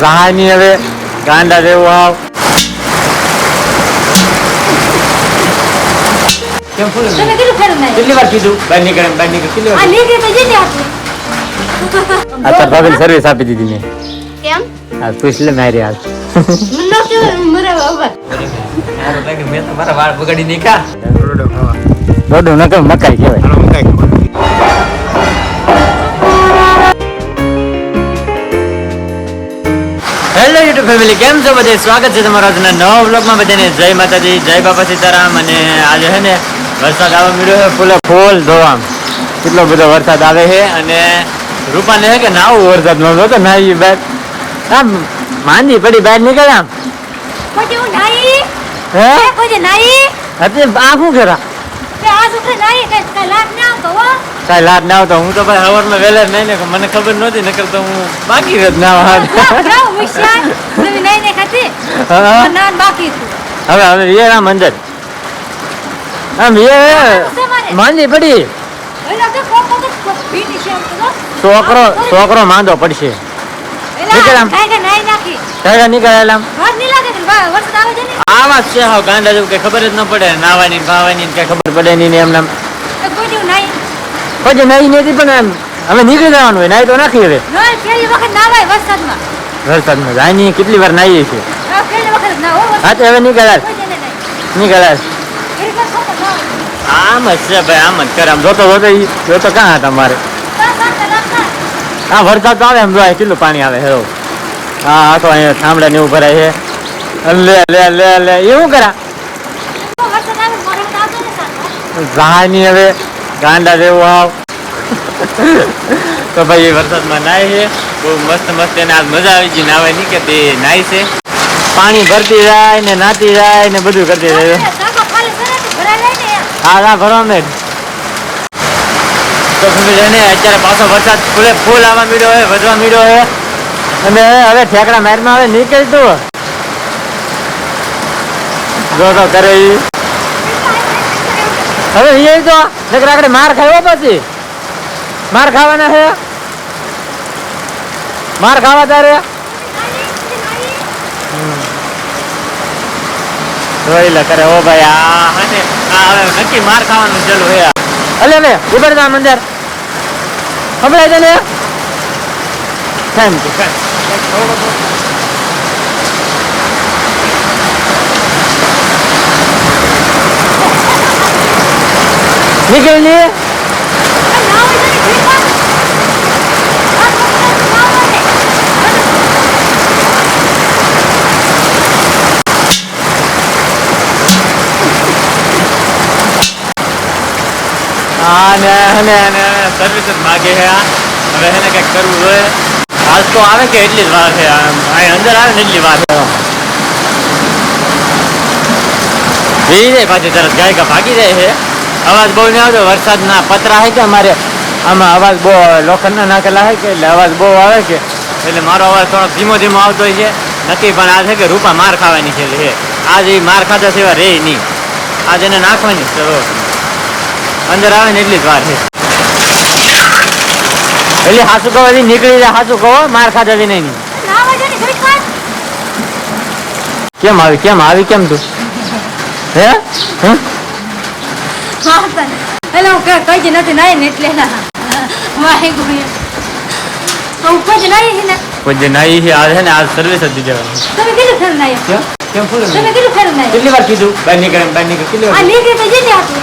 જહાની હવે ગાંડા જેવું આવ કેટલું વાર કીધું? બહાર નીકળે બહાર નીકળે. કેટલી આ વાર લીધી તો જઈને આપણે અત્યારે ભાભી સર્વિસ આપી દીધી મેં. કેમ? હા પૂછ મારી હાલ. મને કે મરે બાબા મેં તમારા વાળ બગાડી નાખ્યા. દોડું નકર મકાઈ કહેવાય. ફેમિલી કેમ છો બધે સ્વાગત છે તમારા આજના નવા વ્લોગમાં બધાને જય માતાજી જય બાપા સીતારામ. અને આજે છે ને વરસાદ આવવા મળ્યો છે ફૂલે ફૂલ ધોવામ કેટલો બધો વરસાદ આવે છે. અને રૂપાને કે નાવું વરસાદમાં નો તો નાઈ બહાર આમ માંદી પડી બહાર નીકળે આમ. હું આ શું કરા આ છોકરી નાઈ કે કલાક ના આવતો હો. કાંઈ લાટ ના આવતો. હું તો ભાઈ સવારમાં વહેલા નહીં ને મને ખબર નહોતી નકર તો હું બાકી રહેત ના. ના બાકી હવે હવે આમ અંદર. આમ એ માંદી પડી. છોકરો છોકરો માંદો પડશે. નીકળ એલા આમ. કાઈ કે નાઈ નાખી. કાંઈ નીકળેલા વાત નહીં લાગે કે વા- વરસાદ આવે છે હાવ ગાંડા જેવું કઈ ખબર જ ન પડે. નાવાની ભાવાની કઈ ખબર પડે નહીં ને એમને આમ. તો કોઈ જેવું નાઈ પછી નહીં નથી પણ એમ હવે નીકળી જવાનું હોય નાઈ તો નાખી હવે વરસાદમાં નહીં કેટલી વાર નાહીએ છીએ હો તો હવે નીકળ્યા કોઈ જેને નાઈ નીકળ્યા એ રીતે ખબર ના આમ જ છે ભાઈ આમ જ કરે આમ જોતો જોતો જોતો ક્યાં હતા મારે હા વરસાદ તો આવે એમ જોવાય કેટલું પાણી આવે હેરો હા હા તો અહીંયા થાંભલા ને એવું ભરાય છે લે લે લે લે એવું કરા વરસાદ આવે મોઢે આવતો ને સાહેબ જહાની હવે ગાંડા જેવું આવ. તો ભાઈ વરસાદમાં નાય છે. બહુ મસ્ત મસ્ત એને આજ મજા આવી ગઈ. નહીં કે તે નાય છે. પાણી ભરતી જાય ને નાતી જાય ને બધું કરતી જાય. હા ના ભરો ને તો family ને અત્યારે પાછો વરસાદ ફૂલે ફૂલ આવવા મીડ્યો હોય વધવા મીડ્યો હોય અને હવે ઠેકડા મારમાં હવે નીકળતું જો તો કરે હવે એ તો આપણે માર ખાવો પછી. માર ખાવાના છે માર ખાવા તારે? જોઈ લે કરે. ઓ ભાઈ આ હા આ હવે નક્કી માર ખાવાનું ચાલુ હે અલે લે ઉભર જા મંદર સંભળાય છે ને થેન્ક યુ નીકળની આ ના હોય તો નહીં ભીડ પાડ. આ વરસાદ ના હોય ને. હા ને અને અને સર્વિસ જ માગે છે આ હવે એને કંઈક કરવું જોઈએ આજ તો આવે કે એટલી જ વાર છે આમ અહીં અંદર આવે ને એટલી વાર છે જઈ જાય પાછી તરત ગાય કા ભાગી જાય છે અવાજ બહુ નહીં આવતો. વરસાદના પતરા છે કે અમારે? આમાં અવાજ બહુ લોખંડના નાખેલા છે કે એટલે અવાજ બહુ આવે છે એટલે મારો અવાજ થોડો ધીમો ધીમો આવતો હોય છે. નક્કી પણ આ છે કે રૂપા માર ખાવાની છે એટલે આજ એ માર ખાતા સિવાય રહે નહીં. આજ એને નાખવાની છે ચલો અંદર આવે ને એટલી જ વાર છે. એટલે હાસુ કહો હજી નીકળી જાય હાસુ કહો માર તો નહીં. કેમ આવી કેમ આવી કેમ તું? હે? હે હા તને. એટલે હું કઈ- કઈ જ નથી નાઈ ને એટલે ના. વાહે ગુરુએ. તો હું કોઈ જ નાઈ છે ને. કોઈ જે નાઈ છે આ છે ને આ સર્વિસ જ દીધી હવે. તમે કેટલું ફેરવું નાઈ? કેમ કેમ ફૂલ તમે કેટલું ફેરવું નાઈ? કેટલી વાર કીધું બહાર નીકળે બહાર નીકળે કેટલી આ વાર લીધી તો જઈને આપણે.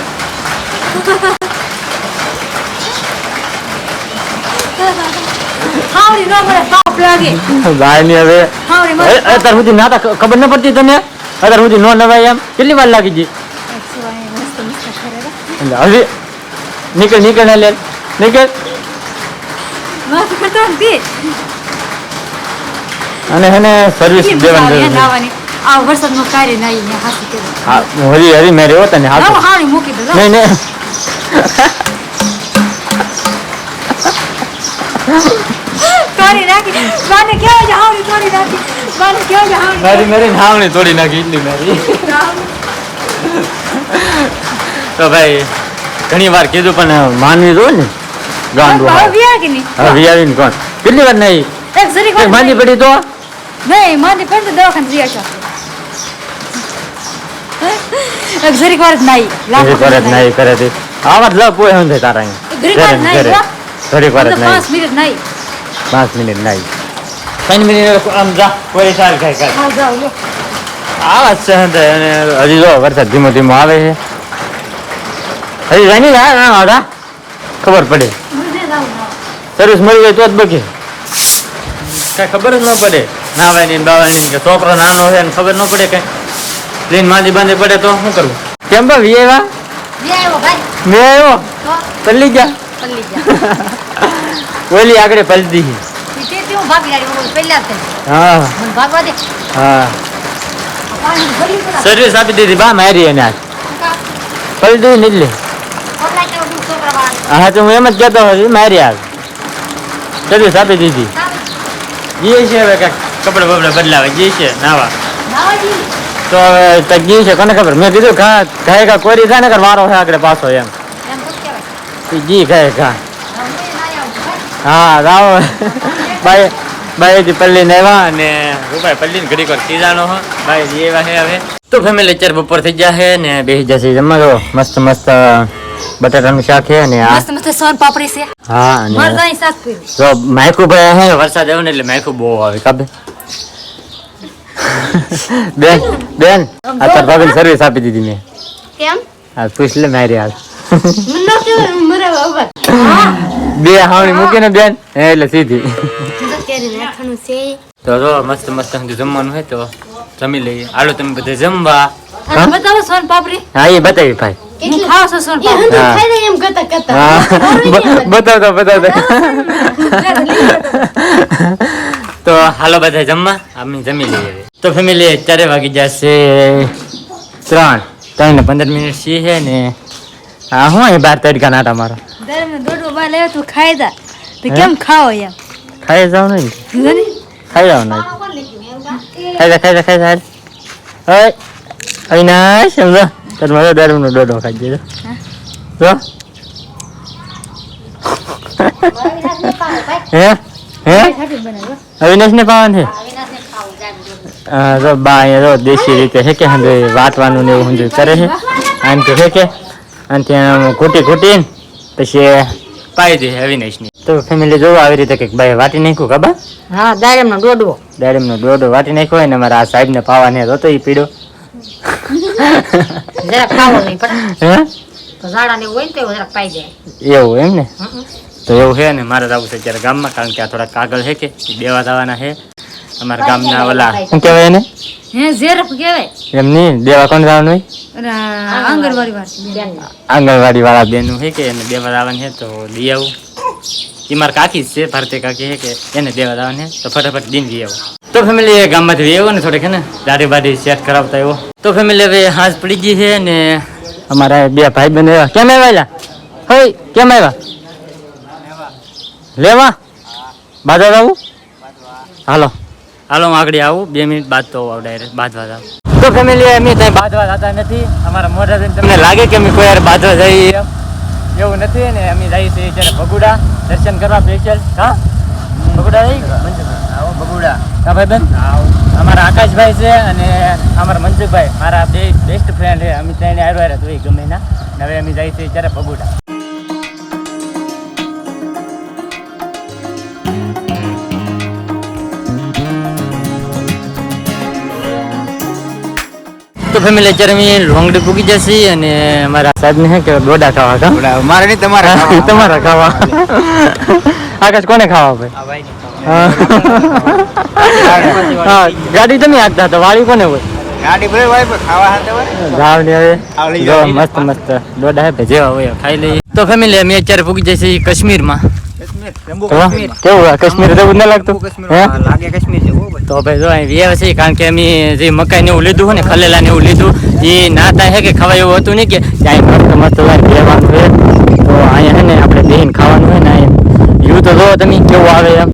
હાવડી ન મળે પાપ લાગે ગાયની હવે હાવડી એ- મળે અત્યાર સુધી નાતા ખ- ખબર ન પડતી તને અત્યાર સુધી નો નવાય એમ કેટલી વાર લાગી ગઈ મસ્ત મસ્ત કરે રે. એટલે હવે નીકળ નીકળ ને લે નીકળ મસ્ત કરતો નથી અને એને સર્વિસ કેમ મજા આવે દેવાની એને જરૂર છે. આવવાની? આ વરસાદમાં કાંઈ નાઈ ને હાસી કર્યું. હા હરી હરી મેરે હોતા ને લાવો હાથ હાવડી મૂકી દો, લાવો. નહીં નહીં તોડી નાખી. બાને કહેવાય છે હાવડી તોડી નાખી. બાને કહેવાય છે હાવડી મારી મારી નાવણી તોડી નાખી એટલી મારી હાવડી. તો ભાઈ ઘણી વાર કીધું પણ માનવી જોઈએ ને ગાંડું હવે. નહીં? વિયાવીને કોણ? કેટલી વાર નહીં? માંદી પડી તો? નહીં માંદી પડી તો દવાખાને જઈ આવ્યો એક વાર જ નાઈ લાખ વાર જ નાઈ કરે તે. આવા જ લપ હોય શું થાય તારા ઘડીક વાર જ નાઈ પાંચ મિનિટ નાઈ પાંચ મિનિટ નાઈ પાંચ મિનિટ આમ જા કોઈ સાલ ખાઈ ખાઈ આવા જ છે હજી જો વરસાદ ધીમો ધીમો આવે છે. હજી જાની ના ના આવતા ખબર પડે. સર્વિસ મળી જાય તો જ બકે કઈ ખબર જ ન પડે. નાવાની ને બાવાની કે છોકરો નાનો હોય ને ખબર ન પડે કઈ. લઈને માંદી બાંધી પડે તો શું કરવું? કેમ ભાઈ આવ્યો ભાઈ. મેં આવ્યો પલ્લી ગયા? પલ્લી ગયા. ઓલી આગળ પલ્લી હતી. તે તે હું ભાગી ગાડી બોલ પહેલા જ હા. મને ભાગવા દે. હા. પાણી ભરી પડા સર્વિસ આપી દીધી બા મારી એને આજ. પલટી ને એટલે ઓલા કે હું છોકરા વાળા હા તો હું એમ જ કહેતો હતો મારી આજ સર્વિસ આપી દીધી. જે છે હવે કાંઈક કપડે બપડે બદલાવે જે છે નાવા. તો હવે તો જી છે કોને ખબર? મેં કીધું ઘા ઘાય કા કોરી થાય ને કર વારો છે આગળ પાછો એમ. જી ઘાય ઘા. ભાઈ. હા રાવ. બાઈ બાઈથી પલ્લી ને આવ્યા અને રૂપાઈ પલ્લી ને ઘડીક વાર સીધાનો હા. ભાઈ જી એવા છે હવે. તો ફેમિલી અત્યારે બપોર થઈ ગયા છે ને બેસી જશે જમવા. મસ્ત મસ્ત બટાટાનું શાક છે અને આ મસ્ત મસ્ત સોન પાપડી છે. હા અને મરદાની શાક પીરું જો માયકુ ભાઈ હે વરસાદ આવ્યો ને એટલે માયકુ બહુ આવે કાબે બેન? બેન આ તાર ભાભીને સર્વિસ આપી દીધી મેં. કેમ? આ પૂછ લે મારી હાલ. બે હાવણી મૂકીને બેન. હે એટલે સીધી. તો જો મસ્ત મસ્ત જમવાનું હોય તો જમી લઈએ. હાલો તમે બધે જમવા. હા? બતાવો સોન પાપડી. હા એ બતાવી ભાઈ. બતાવતો બતાવતો. તો હાલો બધા જમવા. અમે જમી લઈએ તો ફેમિલી અત્યારે વાગી જશે ત્રણ. ત્રણ ને પંદર મિનિટ સી છે ને. હા હું અહીં બાર તડકા નાટા મારો. લેવો તું ખાઈ દા. તો કેમ ખાઓ એમ? ખાઈ જાવ નહીં. ખાઈ જાવ નહીં. ખાઈ જા ખાઈ જા ખાઈ જા ઓય અવિનાશ સમજો. તાર મારો દારૂનો ડોડો ખાઈ જો. હે? હે? અવિનાશ ને પાવન છે? હા, જો બા અહીંયા જો દેશી રીતે છે કે વાટવાનું ને એવું હંધે કરે છે. તો છે કે? અને ત્યાં ઘૂટી ઘૂટીને પછી પાઈ દે અવિનાશની. તો ફેમિલી જોવો આવી રીતે કંઈક ભાઈ વાટી નાખ્યું ખબર? હા દાડમનો દોડવો દાડમનો દોડો વાટી નાખ્યો હોય ને મારા આ સાહેબને પાવા ને તો ઈ પીડો. જરા ખાવો નહીં પણ. હે? તો ઝાડા ને હોય ને તો જરા પાઈ જાય. એવું એમ ને? તો એવું છે ને મારે જવું છે અત્યારે ગામમાં કારણ કે આ થોડા કાગળ છે કે દેવા દાવાના છે અમારા ગામના ઓલા શું કહેવાય એને? હે ઝેરફ કહેવાય. એમ નહીં દેવા કોણ જવાનું હોય? આંગણવાડી વાળી. આંગણવાડી વાળા બેનું છે કે એને દેવા જવાનું છે તો લઈ આવું. એ મારા કાકી જ છે ભારતીય કાકી છે કે એને દેવા દાવાની છે તો ફટાફટ દિન લઈ આવું. તો ફેમિલી એ ગામમાંથી આવ્યો ને થોડીક ને? દાઢી બાઢી સેટ કરાવતા એવો તો ફેમિલી હવે હાથ પડી ગઈ છે ને અમારા બે ભાઈ બહેન આવ્યા કેમ આવ્યા? હોય કેમ આવ્યા? લેવા? બાજવા આવું હાલો. હાલો, હું આગળ આવું. બે મિનિટ બાદ તો આવું ડાયરેક્ટ બાદવા જાવ. તો ફેમિલી અમે ત્યાં બાદવા જતા નથી. અમારા જોઈને તમને લાગે કે અમે કોઈ યાર બાદવા જઈએ એવું નથી, ને અમે જઈએ છીએ અત્યારે ભગુડા દર્શન કરવા સ્પેશિયલ હા? ભગુડા જઈ ભગુડા. હા ભાઈ બેન? અમારા આકાશભાઈ છે અને અમારા મનસુખભાઈ મારા બે બેસ્ટ ફ્રેન્ડ છે. અમે ત્યાં આવ્યા રહ્યા તો એક ગમે ના. હવે અમે જાય છે અત્યારે પગુડા. તો ફેમિલી અત્યારે અમે રોંગડી પૂકી જશે અને અમારા સાહેબને હે કે ડોડા ખાવા કા મારે નહીં તમારા તમારા ખાવા. આકાશ કોને ખાવા ભાઈ. હા. ગાડી તમે હાંકતા હતા વાળી કોને હોય? ગાડી ભરે ભાઈ પણ ખાવા હાથે હોય. જાવ ને હવે. જો મસ્ત મસ્ત. ડોડા હે જેવા હોય ખાઈ લઈએ. તો ફેમિલી અમે અત્યારે પૂકી જશે કાશ્મીરમાં. કાશ્મીર કાશ્મીર. કેવું કાશ્મીર જેવું ન લાગતું? કાશ્મીર હે હા, લાગે કાશ્મીર જેવું તો ભાઈ જો અહીં વ્યાવ છે કારણ કે અમે જે મકાઈ ને એવું લીધું હોય ને ખલેલા ને એવું લીધું એ ના થાય છે કે ખવાય એવું હતું નહીં કે ત્યાં મસ્ત મસ્ત હોય. બેવાનું તો અહીંયા છે ને આપણે બેહીને ખાવાનું હોય ને અહીંયા. વ્યૂ તો જોવો તમે કેવું આવે એમ.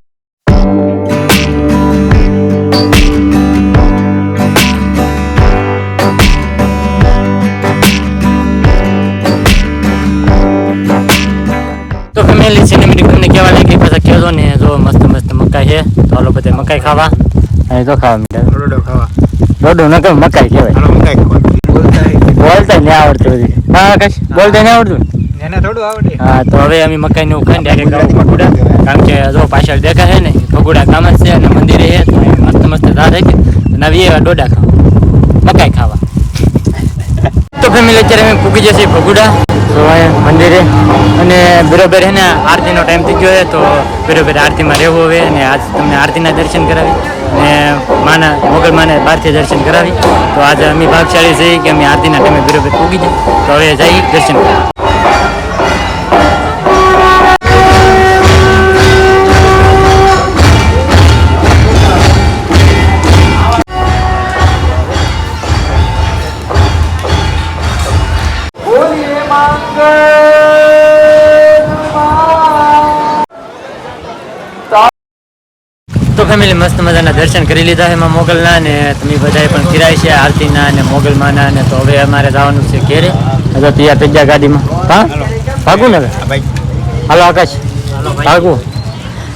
તો ફેમિલી સિનેમેટિક તમને કેવા લાગી પાછા કહેજો ને જો મસ્ત મસ્ત મકાઈ છે. તો હાલો બધા મકાઈ ખાવા. એ તો ખાવા મીઠા. રોડો ખાવા. દોડું ન કે મકાઈ કહેવાય. હાલો મકાઈ બોલતા. નહીં આવડતું બધી હા કશ બોલતા નહીં આવડતું? એને થોડું આવડે. હા તો હવે અમે મકાઈ નું ખાઈ ડાયરેક્ટ આવું ફગુડા કારણ કે જો પાછળ દેખાય છે ને ફગુડા ગામ જ છે અને મંદિરે છે તો મસ્ત મસ્ત ધાર છે અને આવી એવા ડોડા ખાવા. મકાઈ ખાવા. તો ફેમિલી અત્યારે અમે પૂગી જશે ભગુડા મંદિરે. અને બરોબર હે ને, આરતીનો ટાઈમ થઈ ગયો છે તો બરોબર આરતીમાં રહેવું હવે અને આજ તમને આરતીના દર્શન કરાવી અને માના, મોગલ માને બહારથી દર્શન કરાવી. તો આજે અમે ભાગશાળી છીએ કે અમે આરતીના ટાઈમે બરોબર પૂગી જાય તો હવે જઈ દર્શન કરવા. તો ફેમિલી મસ્ત મજાના દર્શન કરી લીધા છે એમાં મોગલના ને તમે બધાએ પણ ફિરાય છે આરતીના અને મોગલમાના ને તો હવે અમારે જવાનું છે ઘેરે. હજુ ત્યાં પેજા ગાડીમાં. હા? ભાગું ને હવે? ભાઈ. હાલો આકાશ. ભાગું.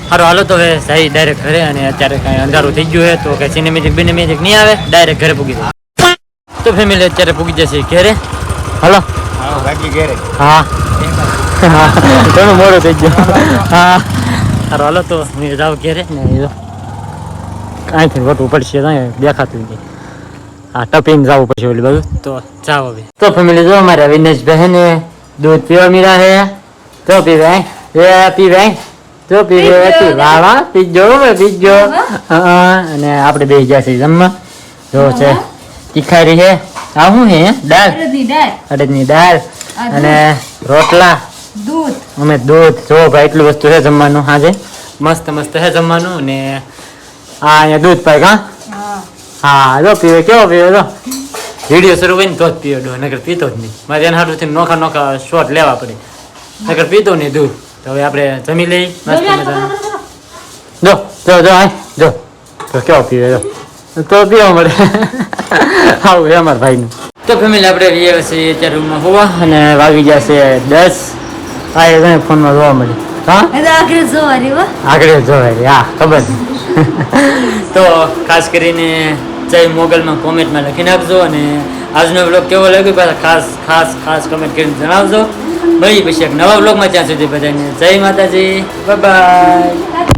સારું હાલો તો હવે સાહી ડાયરેક્ટ ઘરે અને અત્યારે કાંઈ અંધારું થઈ ગયું છે તો કે સિનેમેટિક બિનેમેટિક નહીં આવે ડાયરેક્ટ ઘરે પૂગી જાય. તો ફેમિલી અત્યારે પૂગી જશે ઘેરે. હાલો. હા હા. ઘણું મોડું થઈ ગયું. હા. સારું હાલો તો હું જાઉં ઘેરે. ને અહીંથી વટવું પડશે ત્યાં દેખાતું નહીં હા ટપીને જવું પડશે ઓલી બધું તો જાઓ હવે. તો ફેમિલી જો અમારે વિનેશ ને દૂધ પીવા મીરા છે તો પીવાય એ પીવાય તો પીવે. પી વાહ વાહ પીજો પીજો. હા અને આપણે બે જશે જમવા. જો છે તીખારી છે આ શું છે દાળ. અડદની દાળ. અડદની દાળ. અને રોટલા. દૂધ. અમે દૂધ. જો ભાઈ એટલું વસ્તુ છે જમવાનું. હાજે. મસ્ત મસ્ત છે જમવાનું. ને આ અહીંયા દૂધ પાક હા? હા. જો પીવે કેવો પીવે જો? વીડિયો શરૂ હોય ને તો જ પીવે ડો નગર પીતો જ નહીં. મારે એના હાટુથી નોખા નોખા શોટ લેવા પડે. નગર પીતો નહીં દૂધ. તો હવે આપણે જમી લઈ મસ્ત જો જો જો આ જો. તો કેવો પીવે જો? તો પીવા મળે. આવું અમારા ભાઈનું. તો ફેમિલી આપણે રહીએ છીએ અત્યારે રૂમમાં હોવા અને વાગી છે દસ. હા એ ફોનમાં જોવા મળે હા? આગળ જોવા સવારે હો. હા ખબર છે. તો ખાસ કરીને જય મોગલમાં કોમેન્ટમાં લખી નાખજો અને આજનો બ્લોગ કેવો લાગ્યો પાછા ખાસ ખાસ ખાસ કમેન્ટ કરીને જણાવજો. મળી પછી એક નવા બ્લોગમાં ત્યાં સુધી બધાને જય માતાજી. બાય